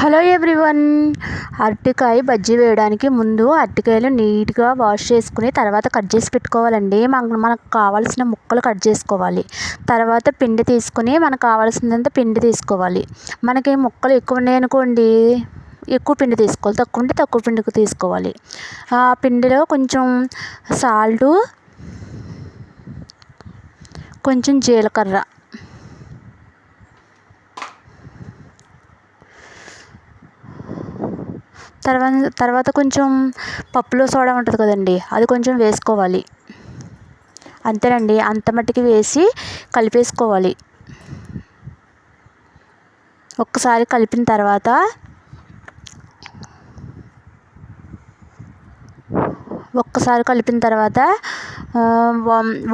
Hello everyone. అరటికాయ బజ్జీ వేయడానికి ముందు అరటికాయలు నీట్గా వాష్ చేసుకుని తర్వాత కట్ చేసి పెట్టుకోవాలండి. మనకు మనకు కావాల్సిన ముక్కలు కట్ చేసుకోవాలి. తర్వాత పిండి తీసుకుని మనకు కావాల్సినంత పిండి తీసుకోవాలి. మనకి ముక్కలు ఎక్కువ ఉన్నాయి అనుకోండి ఎక్కువ పిండి తీసుకోవాలి. తక్కువ ఉంటే తక్కువ పిండి తీసుకోవాలి. ఆ పిండిలో కొంచెం సాల్టు కొంచెం జీలకర్ర తర్వాత తర్వాత కొంచెం పప్పులో సోడా ఉంటుంది కదండి అది కొంచెం వేసుకోవాలి. అంతేనండి అంత మట్టికి వేసి కలిపేసుకోవాలి. ఒక్కసారి కలిపిన తర్వాత ఒక్కసారి కలిపిన తర్వాత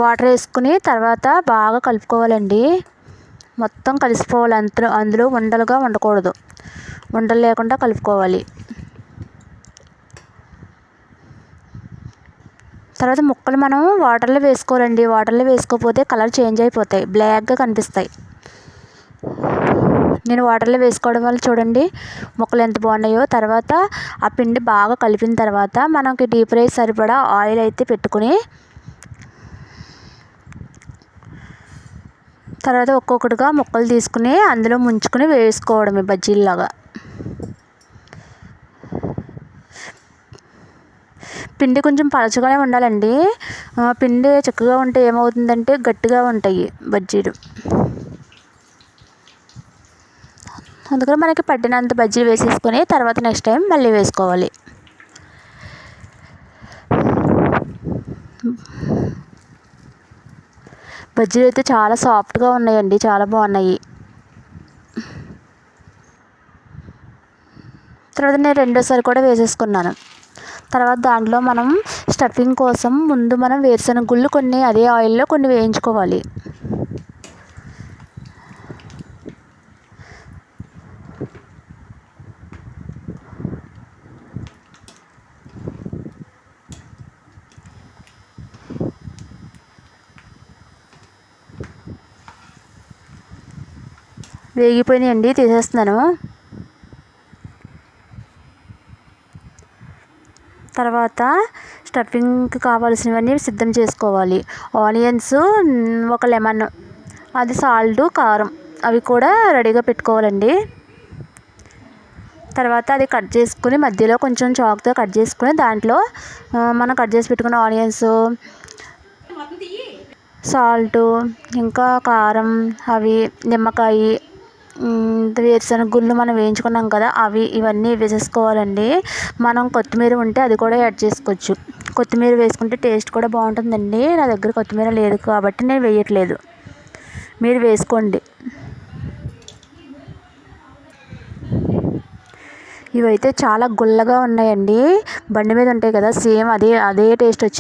వాటర్ వేసుకుని తర్వాత బాగా కలుపుకోవాలండి. మొత్తం కలిసిపోవాలి అందులో అందులో ఉండలుగా ఉండకూడదు. ఉండలు లేకుండా కలుపుకోవాలి. తర్వాత ముక్కలు మనం వాటర్లో వేసుకోవాలండి. వాటర్లో వేసుకోకపోతే కలర్ చేంజ్ అయిపోతాయి. బ్లాక్గా కనిపిస్తాయి. నేను వాటర్లో వేసుకోవడం వల్ల చూడండి ముక్కలు ఎంత బాగున్నాయో. తర్వాత ఆ పిండి బాగా కలిపిన తర్వాత మనకి డీప్ ఫ్రై సరిపడా ఆయిల్ అయితే పెట్టుకుని తర్వాత ఒక్కొక్కటిగా ముక్కలు తీసుకుని అందులో ముంచుకొని వేసుకోవడమే బజ్జీల్లాగా. పిండి కొంచెం పలచగానే ఉండాలండి. పిండి చక్కగా ఉంటే ఏమవుతుందంటే గట్టిగా ఉంటాయి బజ్జీలు. అందుకని మనకి పట్టినంత బజ్జీలు వేసేసుకొని తర్వాత నెక్స్ట్ టైం మళ్ళీ వేసుకోవాలి. బజ్జీలు అయితే చాలా సాఫ్ట్గా ఉన్నాయండి చాలా బాగున్నాయి. తర్వాత నేను రెండోసారి కూడా వేసేసుకున్నాను. తర్వాత దాంట్లో మనం స్టఫింగ్ కోసం ముందు మనం వేరుశనగ గుళ్ళు కొన్ని అదే ఆయిల్లో కొన్ని వేయించుకోవాలి. వేగిపోయినాయండి తీసేస్తున్నాను. తర్వాత స్టఫింగ్కి కావాల్సినవన్నీ సిద్ధం చేసుకోవాలి. ఆనియన్స్ ఒక లెమన్ అది సాల్ట్ కారం అవి కూడా రెడీగా పెట్టుకోవాలండి. తర్వాత అది కట్ చేసుకుని మధ్యలో కొంచెం చాక్తో కట్ చేసుకుని దాంట్లో మనం కట్ చేసి పెట్టుకున్న ఆనియన్స్ సాల్ట్ ఇంకా కారం అవి నిమ్మకాయ వేరుశనగ గుళ్ళు మనం వేయించుకున్నాం కదా అవి ఇవన్నీ వేసేసుకోవాలండి. మనం కొత్తిమీర ఉంటే అది కూడా యాడ్ చేసుకోవచ్చు. కొత్తిమీర వేసుకుంటే టేస్ట్ కూడా బాగుంటుందండి. నా దగ్గర కొత్తిమీర లేదు కాబట్టి నేను వేయట్లేదు. మీరు వేసుకోండి. ఇవైతే చాలా గుల్లగా ఉన్నాయండి. బండి మీద ఉంటాయి కదా సేమ్ అదే అదే టేస్ట్ వచ్చింది